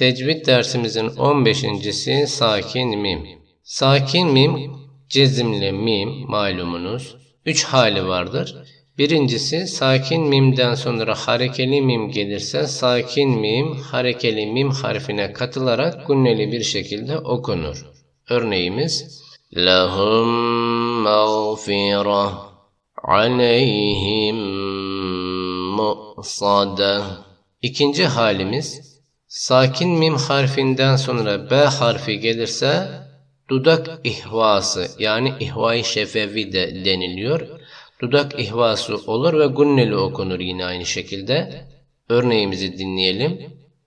Tecvid dersimizin 15.si sakin mim. Sakin mim, cezimli mim malumunuz. Üç hali vardır. Birincisi sakin mimden sonra harekeli mim gelirse sakin mim harekeli mim harfine katılarak gunneli bir şekilde okunur. Örneğimiz Lahum mağfirah aleyhim mu'sada İkinci halimiz Sakin mim harfinden sonra B harfi gelirse dudak ihvası yani ihvai şefevi de deniliyor. Dudak ihvası olur ve gunneli okunur yine aynı şekilde. Örneğimizi dinleyelim.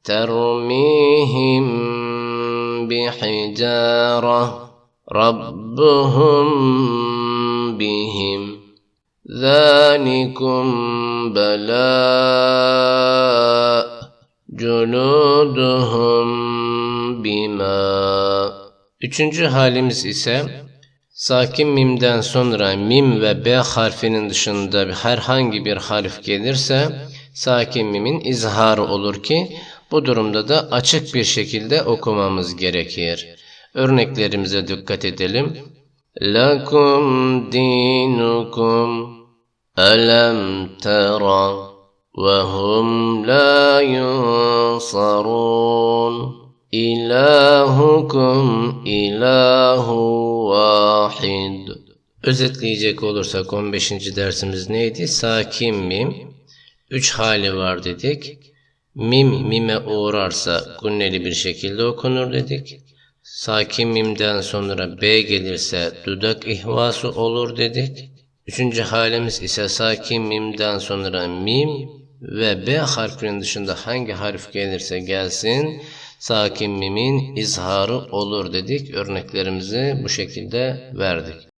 Termihim bihicara Rabbuhum bihim Zanikum belâ culuduhum bima. Üçüncü halimiz ise sakin mimden sonra mim ve b harfinin dışında herhangi bir harf gelirse sakin mimin izharı olur ki bu durumda da açık bir şekilde okumamız gerekir. Örneklerimize dikkat edelim. Lakum dinukum elem tera وهم لا ينصرون إلهكم إله واحد Özetleyecek olursak 15. dersimiz neydi? Sakin mim. Üç hali var dedik. Mim mime uğrarsa gunneli bir şekilde okunur dedik. Sakin mimden sonra B gelirse dudak ihvası olur dedik. Üçüncü halimiz ise sakin mimden sonra mim ve B harfinin dışında hangi harf gelirse gelsin sakin mimin izharı olur dedik. Örneklerimizi bu şekilde verdik.